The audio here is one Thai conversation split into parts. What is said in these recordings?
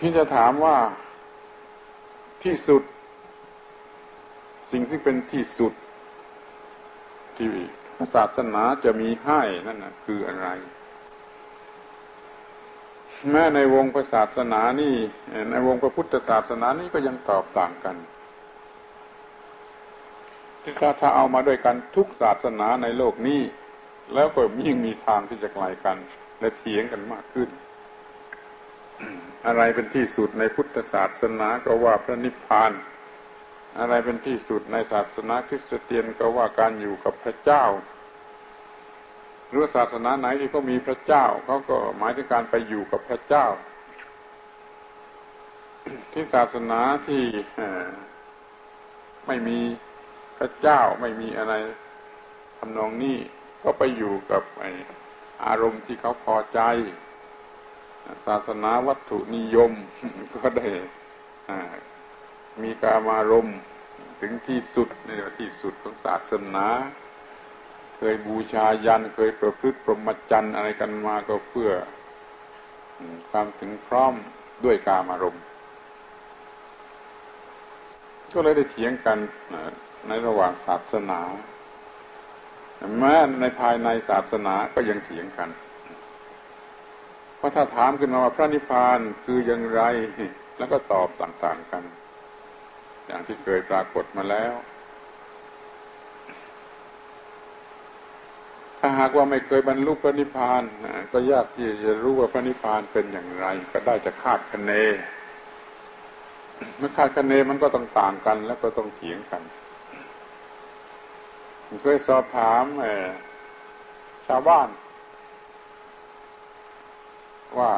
ที่จะถามว่าที่สุด สิ่งที่เป็นที่สุด ที่ศาสนาจะมีให้นั่นนะคืออะไร แม้ในวงศาสนานี่ ในวงพระพุทธศาสนานี่ก็ยังตอบต่างกันถ้าถ้าเอามาด้วยกันทุกศาสนาในโลกนี้ แล้วก็ยิ่งมีทางที่จะไกลกัน และเถียงกันมากขึ้น อะไรเป็นที่สุดในพุทธศาสนาก็ว่าพระนิพพาน อะไรเป็นที่สุดในศาสนาคริสเตียนก็ว่าการอยู่กับพระเจ้าหรือศาสนาไหนที่เขามีพระเจ้าเขาก็หมายถึงการไปอยู่กับพระเจ้า ที่ศาสนาที่ไม่มีพระเจ้าไม่มีอะไรทำนองนี้ก็ไปอยู่กับไออารมณ์ที่เขาพอใจ ศาสนาวัตถุนิยมก็ได้มีการมารมถึงที่สุดในที่สุดของศาสนา เคยบูชายัน เคยประพฤติพรหมจรรย์อะไรกันมาก็เพื่อความถึงพร้อมด้วยกามารมณ์ก็เลยได้เถียงกันในระหว่างศาสนา แม้ในภายในศาสนาก็ยังเถียงกัน เพราะถ้าถามขึ้นมาว่าพระนิพพานคืออย่างไร แล้วก็ตอบต่างๆกัน อย่างที่เคยปรากฏมาแล้ว ถ้าหากว่าไม่เคยบรรลุพระนิพพานก็ยากที่จะรู้ว่าพระนิพพานเป็นอย่างไร ก็ได้จะคาดคะเนเมื่อคาดคะเนมันก็ต้องต่างกัน แล้วก็ต้องเถียงกันเคยสอบถามชาวบ้าน ว่า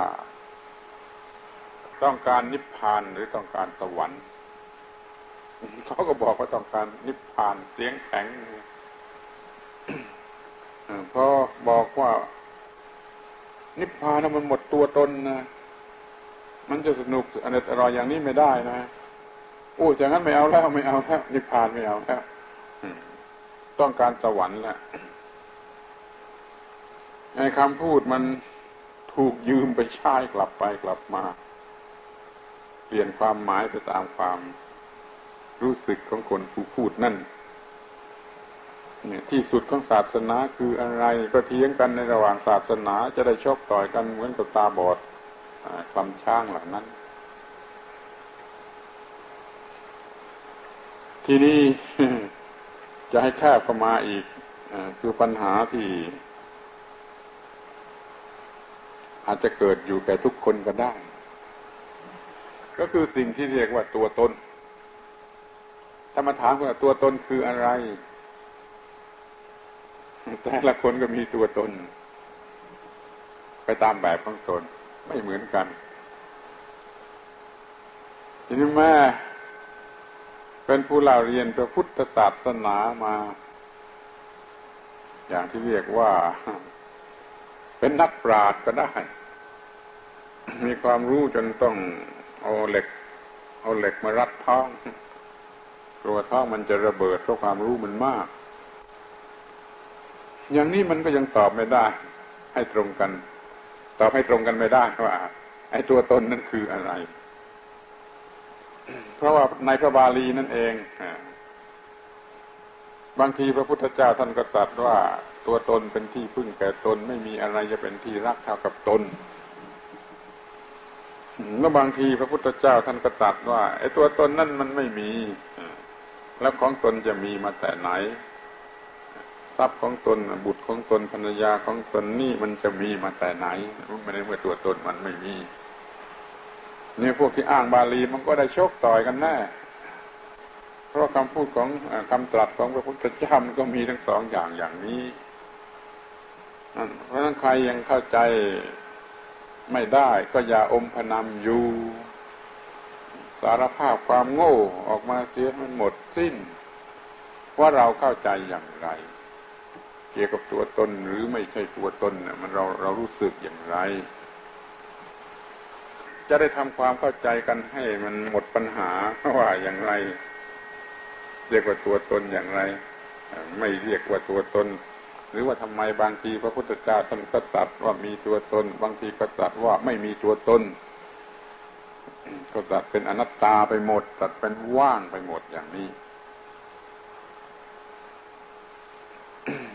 ต้องการนิพพานหรือต้องการสวรรค์เขาก็บอกว่าต้องการนิพพานเสียงแข็งพอบอกว่า นิพพานมันหมดตัวตนนะมันจะสนุกอร่อยอย่างนี้ไม่ได้นะโอ้จากนั้นไม่เอาแล้วไม่เอาแล้วนิพพานไม่เอาแล้วต้องการสวรรค์แหละในคำพูดมัน ถูกยืมไปใช้กลับไปกลับมา เปลี่ยนความหมายไปตามความรู้สึกของคนผู้พูดนั่นเนี่ยที่สุดของศาสนาคืออะไรก็เทียงกันในระหว่างศาสนาจะได้ชกต่อยกันเหมือนกับตาบอดคำช่างเหล่านั้น ที่นี่จะให้แคบเข้ามาอีกอคือปัญหาที่ อาจจะเกิดอยู่แก่ทุกคนก็ได้ ก็คือสิ่งที่เรียกว่าตัวตนถ้ามาถามว่าตัวตนคืออะไร แต่ละคนก็มีตัวตน ไปตามแบบของตน ไม่เหมือนกันทีนี้แม่เป็นผู้เล่าเรียนพระพุทธศาสนามา อย่างที่เรียกว่า เป็นนักปราชญ์ก็ได้ มีความรู้จนต้องเอาเหล็ก เอาเหล็กมารัดท้องกลัวท้องมันจะระเบิดเพราะความรู้มันมาก อย่างนี้มันก็ยังตอบไม่ได้ ให้ตรงกัน ตอบให้ตรงกันไม่ได้ว่า ไอ้ตัวตนนั่นคืออะไร เพราะว่าในพระบาลีนั่นเอง บางทีพระพุทธเจ้าท่านก็ตรัสว่าตัวตนเป็นที่พึ่งแก่ตนไม่มีอะไรจะเป็นที่รักเท่ากับตนแล้วบางทีพระพุทธเจ้าท่านก็ตรัสว่าไอ้ตัวตนนั่นมันไม่มีแล้วของตนจะมีมาแต่ไหน ทรัพย์ของตนบุตรของตนภรรยาของตนนี่มันจะมีมาแต่ไหนไม่ได้เมื่อตัวตนมันไม่มีเนี่ยพวกที่อ้างบาลีมันก็ได้โชคต่อยกันแน่ เพราะคำพูดของคำตรัสของพระพุทธเจ้ามันก็มีทั้งสองอย่างอย่างนี้เพราะนั้นใครยังเข้าใจไม่ได้ก็อย่าอมพนำอยู่ สารภาพความโง่ออกมาเสียมันหมดสิ้น ว่าเราเข้าใจอย่างไร เกี่ยวกับตัวตนหรือไม่ใช่ตัวตนมันเราเรารู้สึกอย่างไร จะได้ทำความเข้าใจกันให้มันหมดปัญหาว่าอย่างไร เรียกว่าตัวตนอย่างไร ไม่เรียกว่าตัวตน หรือว่าทำไมบางทีพระพุทธเจ้าท่านก็ตรัสว่ามีตัวตน บางทีก็ตรัสว่าไม่มีตัวตน ก็ตัดเป็นอนัตตาไปหมดตัดเป็นว่างไปหมดอย่างนี้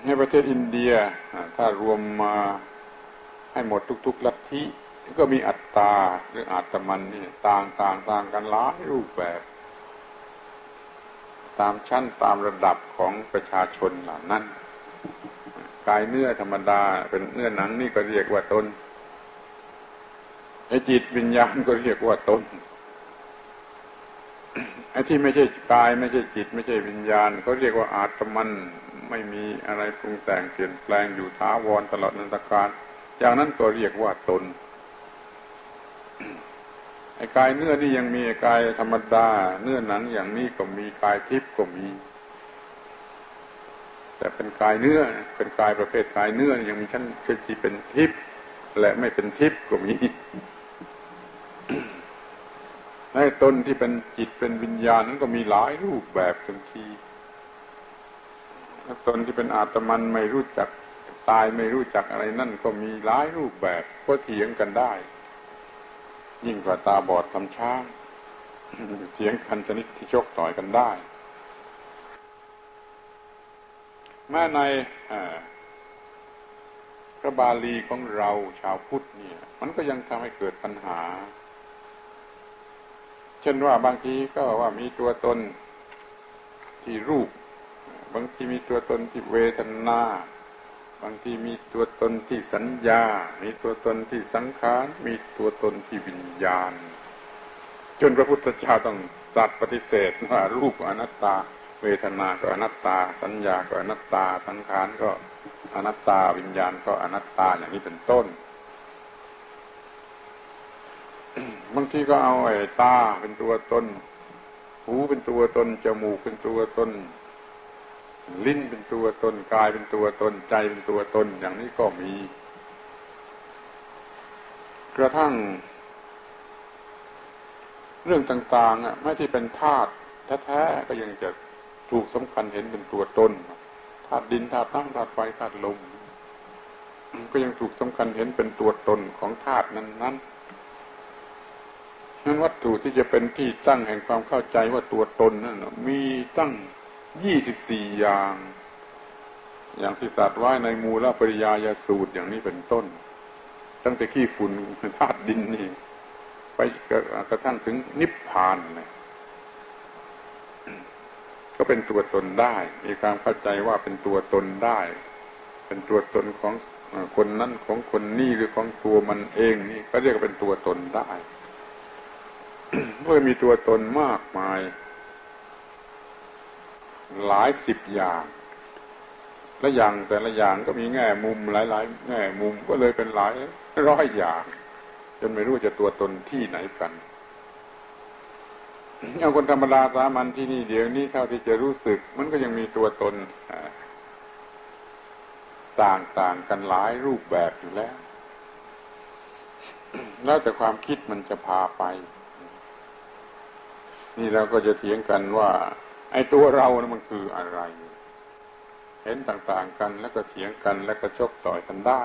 ในประเทศอินเดียถ้ารวมมาให้หมดทุกๆลัทธิก็มีอัตตาหรืออาตมันนี่ต่างต่างต่างกันหลายรูปแบบ ตามชั้นตามระดับของประชาชนเหล่านั้นกายเนื้อธรรมดาเป็นเนื้อหนังนี่ก็เรียกว่าตนไอ้จิตวิญญาณก็เรียกว่าตนไอ้ที่ไม่ใช่กายไม่ใช่จิต ไม่ใช่วิญญาณเขาเรียกว่าอาตมันไม่มีอะไรปรุงแต่งเปลี่ยนแปลงอยู่ท้าวรตลอดนันตการอย่างนั้นก็เรียกว่าตน ไอ้กายเนื้อนี่ยังมีกายธรรมดา เนื้อหนังอย่างนี้ก็มีกายทิพย์ก็มี แต่เป็นกายเนื้อ เป็นกายประเภทกายเนื้อยังมีชั้นที่เป็นทิพย์และไม่เป็นทิพย์ก็มีให้ตนที่เป็นจิตเป็นวิญญาณนั้นก็มีหลายรูปแบบทันทีตนที่เป็นอาตมันไม่รู้จักตายไม่รู้จักอะไรนั่นก็มีหลายรูปแบบก็เถียงกันได้ ยิ่งกว่าตาบอดทำช้างเถียงกันชนิดที่ชกต่อยกันได้ แม้ในพระบาลีของเราชาวพุทธเนี่ย มันก็ยังทำให้เกิดปัญหา เช่นว่าบางทีก็ว่ามีตัวตนที่รูป บางทีมีตัวตนที่เวทนา บางทีมีตัวตนที่สัญญา มีตัวตนที่สังขาร มีตัวตนที่วิญญาณ จนพระพุทธเจ้าต้องตัดปฏิเสธว่ารูปอนัตตา เวทนาก็อนัตตา สัญญาก็อนัตตา สังขารก็อนัตตา วิญญาณก็อนัตตาอย่างนี้เป็นต้น บางทีก็เอาไอ้ตาเป็นตัวตน หูเป็นตัวตน จมูกเป็นตัวตน ลิ้นเป็นตัวตนกายเป็นตัวตนใจเป็นตัวตนอย่างนี้ก็มี กระทั่ง เรื่องต่างๆอะไม่ที่เป็นธาตุแท้ๆก็ยังจะถูกสำคัญเห็นเป็นตัวตนธาตุดินธาตุน้ำธาตุไฟธาตุลมก็ยังถูกสำคัญเห็นเป็นตัวตนของธาตุนั้นๆนั้นวัตถุที่จะเป็นที่ตั้งแห่งความเข้าใจว่าตัวตนนั่นมีตั้ง ยี่สิบสี่อย่าง อย่างที่ตัดไว้ในมูลปริยายสูตรอย่างนี้เป็นต้น ตั้งแต่ขี้ฝุ่นธาตุดินนี่ ไปกระทั่งถึงนิพพานเลยก็เป็นตัวตนได้ มีความเข้าใจว่าเป็นตัวตนได้ เป็นตัวตนของคนนั้นของคนนี้หรือของตัวมันเองนี่ก็เรียกว่าเป็นตัวตนได้เมื่อมีตัวตนมากมาย หลายสิบอย่างและอย่างแต่ละอย่างก็มีแง่มุมหลาย ๆ แง่มุมก็เลยเป็นหลายร้อยอย่าง จนไม่รู้จะตัวตนที่ไหนกันเอาคนธรรมดาสามัญที่นี่เดี๋ยวนี้เท่าที่จะรู้สึก มันก็ยังมีตัวตนต่างๆกันหลายรูปแบบอยู่แล้ว แล้วแต่ความคิดมันจะพาไป นี่เราก็จะเถียงกันว่า ไอ้ตัวเรานะมันคืออะไร เห็นต่างๆกันแล้วก็เถียงกันแล้วก็ชกต่อยกันได้